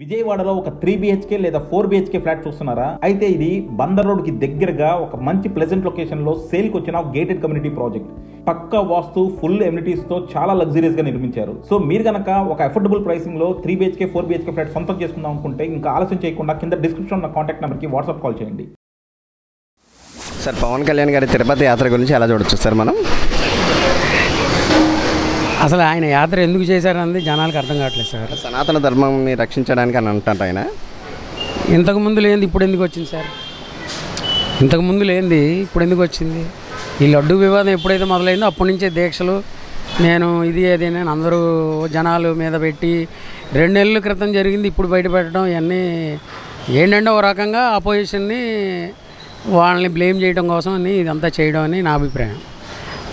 విజయవాడలో ఒక three BHK లేదా ఫోర్ బిహెచ్కే ఫ్లాట్ చూస్తున్నారా? అయితే ఇది బందర్ రోడ్కి దగ్గరగా ఒక మంచి ప్లెజెంట్ లొకేషన్లో సేల్కి వచ్చిన గేటెడ్ కమ్యూనిటీ ప్రాజెక్ట్ పక్క వాస్తు ఫుల్ ఎమ్యూనిటీస్తో చాలా లగ్జరీస్గా నిర్మించారు. సో మీరు గనక ఒక affordable ప్రైసింగ్లో three BHK four BHK flat సొంతం చేసుకుందాం అనుకుంటే ఇంకా ఆలస్యం చేయకుండా కింద డిస్క్రిప్షన్ ఉన్న కాంటాక్ట్ నెంబర్కి వాట్సాప్ కాల్ చేయండి. సార్ పవన్ కళ్యాణ్ గారి తిరుపతి యాత్ర గురించి ఎలా చూడొచ్చు సార్ మనం? అసలు ఆయన యాత్ర ఎందుకు చేశారన్నది జనాలకు అర్థం కావట్లేదు సార్. సనాతన ధర్మంని రక్షించడానికి అని అంటారు ఆయన. ఇంతకు ముందు లేనిది ఇప్పుడు ఎందుకు వచ్చింది సార్? ఇంతకు ముందు లేనిది ఇప్పుడు ఎందుకు వచ్చింది? ఈ లడ్డు వివాదం ఎప్పుడైతే మొదలైందో అప్పటి నుంచే దీక్షలు నేను ఇది అది అని అందరూ జనాలు మీద పెట్టి రెండు నెలల క్రితం జరిగింది ఇప్పుడు బయట పెట్టడం ఇవన్నీ ఏంటంటే ఒక రకంగా అపోజిషన్ని వాళ్ళని బ్లేమ్ చేయడం కోసం అని ఇదంతా చేయడం అని నా అభిప్రాయం.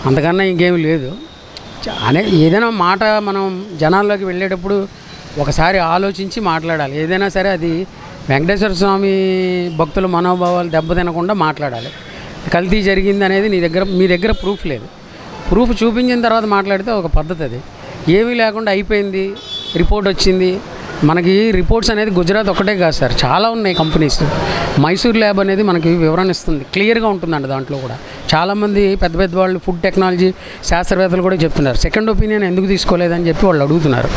అంతకన్నా ఇంకేమీ లేదు. అనే ఏదైనా మాట మనం జనాల్లోకి వెళ్ళేటప్పుడు ఒకసారి ఆలోచించి మాట్లాడాలి. ఏదైనా సరే అది వెంకటేశ్వర స్వామి భక్తుల మనోభావాలు దెబ్బతినకుండా మాట్లాడాలి. కల్తీ జరిగింది అనేది నీ దగ్గర మీ దగ్గర ప్రూఫ్ లేదు. ప్రూఫ్ చూపించిన తర్వాత మాట్లాడితే ఒక పద్ధతి అది. ఏమీ లేకుండా అయిపోయింది రిపోర్ట్ వచ్చింది. మనకి రిపోర్ట్స్ అనేది గుజరాత్ ఒకటే కాదు సార్ చాలా ఉన్నాయి కంపెనీస్ మైసూర్ ల్యాబ్ అనేది మనకి వివరణ ఇస్తుంది. క్లియర్గా ఉంటుందండి దాంట్లో కూడా. చాలామంది పెద్ద పెద్ద వాళ్ళు ఫుడ్ టెక్నాలజీ శాస్త్రవేత్తలు కూడా చెప్తున్నారు. సెకండ్ ఒపీనియన్ ఎందుకు తీసుకోలేదని చెప్పి వాళ్ళు అడుగుతున్నారు.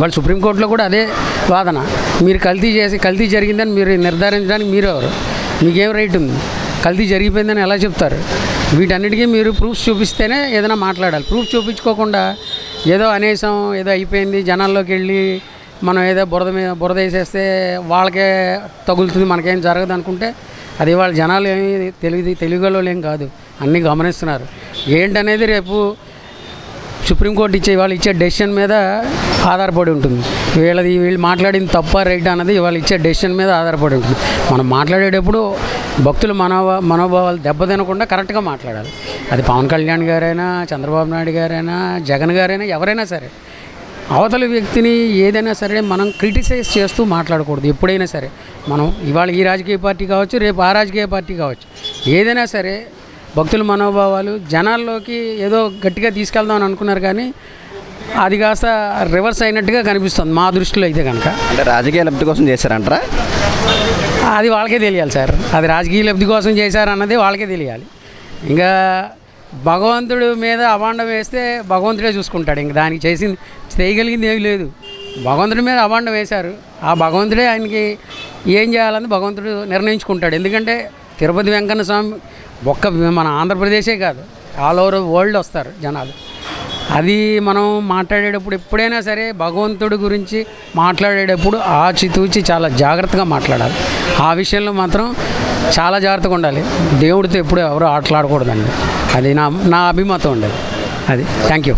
వాళ్ళు సుప్రీంకోర్టులో కూడా అదే వాదన. మీరు కల్తీ చేసి కల్తీ జరిగిందని మీరు నిర్ధారించడానికి మీరు ఎవరు? మీకేం రైట్ ఉంది? కల్తీ జరిగిపోయిందని ఎలా చెప్తారు? వీటన్నిటికీ మీరు ప్రూఫ్స్ చూపిస్తేనే ఏదైనా మాట్లాడాలి. ప్రూఫ్ చూపించుకోకుండా ఏదో అనేసం ఏదో అయిపోయింది జనాల్లోకి వెళ్ళి మనం ఏదో బురద మీద బురద వేసేస్తే వాళ్ళకే తగులుతుంది మనకేం జరగదు అనుకుంటే అది వాళ్ళ జనాలు ఏమి తెలివి తెలుగులో ఏం కాదు. అన్నీ గమనిస్తున్నారు. ఏంటనేది రేపు సుప్రీంకోర్టు ఇచ్చే వాళ్ళు ఇచ్చే డెసిషన్ మీద ఆధారపడి ఉంటుంది. వీళ్ళది వీళ్ళు మాట్లాడింది తప్ప రైట్ అన్నది వాళ్ళు ఇచ్చే డెసిషన్ మీద ఆధారపడి ఉంటుంది. మనం మాట్లాడేటప్పుడు భక్తుల మనోభా మనోభావాలు దెబ్బతినకుండా కరెక్ట్గా మాట్లాడాలి. అది పవన్ కళ్యాణ్ గారైనా చంద్రబాబు నాయుడు గారైనా జగన్ గారైనా ఎవరైనా సరే. అవతల వ్యక్తిని ఏదైనా సరే మనం క్రిటిసైజ్ చేస్తూ మాట్లాడకూడదు ఎప్పుడైనా సరే. మనం ఇవాళ ఈ రాజకీయ పార్టీ కావచ్చు రేపు ఆ రాజకీయ పార్టీ కావచ్చు. ఏదైనా సరే భక్తుల మనోభావాలు జనాల్లోకి ఏదో గట్టిగా తీసుకెళ్దాం అని అనుకున్నారు కానీ అది కాస్త రివర్స్ అయినట్టుగా కనిపిస్తుంది మా దృష్టిలో అయితే కనుక. అంటే రాజకీయ లబ్ధి కోసం చేశారంటారా? అది వాళ్ళకే తెలియాలి సార్. అది రాజకీయ లబ్ధి కోసం చేశారన్నది వాళ్ళకే తెలియాలి. ఇంకా భగవంతుడు మీద అభాండం వేస్తే భగవంతుడే చూసుకుంటాడు. ఇంక దానికి చేసింది చేయగలిగింది ఏమీ లేదు. భగవంతుడి మీద అభాండం వేశారు. ఆ భగవంతుడే ఆయనకి ఏం చేయాలని భగవంతుడు నిర్ణయించుకుంటాడు. ఎందుకంటే తిరుపతి వెంకన్న స్వామి ఒక్క మన ఆంధ్రప్రదేశే కాదు ఆల్ ఓవర్ వరల్డ్ వస్తారు జనాలు. అది మనం మాట్లాడేటప్పుడు ఎప్పుడైనా సరే భగవంతుడి గురించి మాట్లాడేటప్పుడు ఆచితూచి చాలా జాగ్రత్తగా మాట్లాడాలి. ఆ విషయంలో మాత్రం చాలా జాగ్రత్తగా ఉండాలి. దేవుడితో ఎప్పుడు ఎవరు ఆటలాడకూడదండి. అది నా నా అభిమతం ఉండేది అది. Thank you